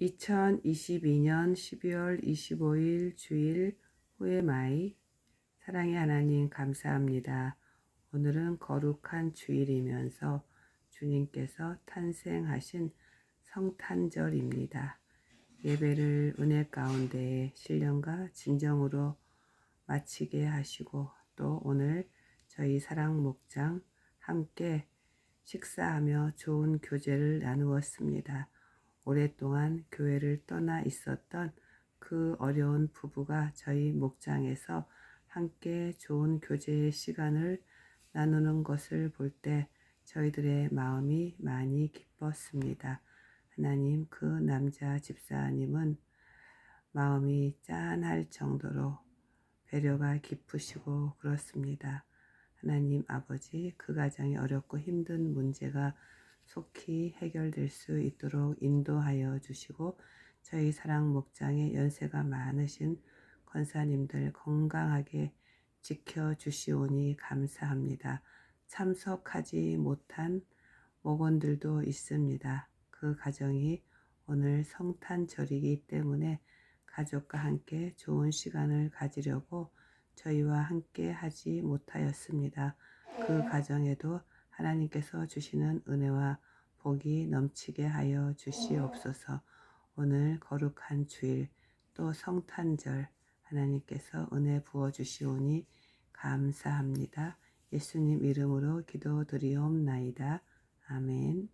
2022년 12월 25일 주일 후에 마이 사랑의 하나님 감사합니다. 오늘은 거룩한 주일이면서 주님께서 탄생하신 성탄절입니다. 예배를 은혜 가운데 신령과 진정으로 마치게 하시고 또 오늘 저희 사랑 목장 함께 식사하며 좋은 교제를 나누었습니다. 오랫동안 교회를 떠나 있었던 그 어려운 부부가 저희 목장에서 함께 좋은 교제의 시간을 나누는 것을 볼 때 저희들의 마음이 많이 기뻤습니다. 하나님, 그 남자 집사님은 마음이 짠할 정도로 배려가 깊으시고 그렇습니다. 하나님 아버지, 그 가정이 어렵고 힘든 문제가 속히 해결될 수 있도록 인도하여 주시고 저희 사랑 목장의 연세가 많으신 권사님들 건강하게 지켜 주시오니 감사합니다. 참석하지 못한 목원들도 있습니다. 그 가정이 오늘 성탄절이기 때문에 가족과 함께 좋은 시간을 가지려고 저희와 함께 하지 못하였습니다. 그 가정에도 하나님께서 주시는 은혜와 복이 넘치게 하여 주시옵소서. 오늘 거룩한 주일 또 성탄절 하나님께서 은혜 부어 주시오니 감사합니다. 예수님 이름으로 기도드리옵나이다. 아멘.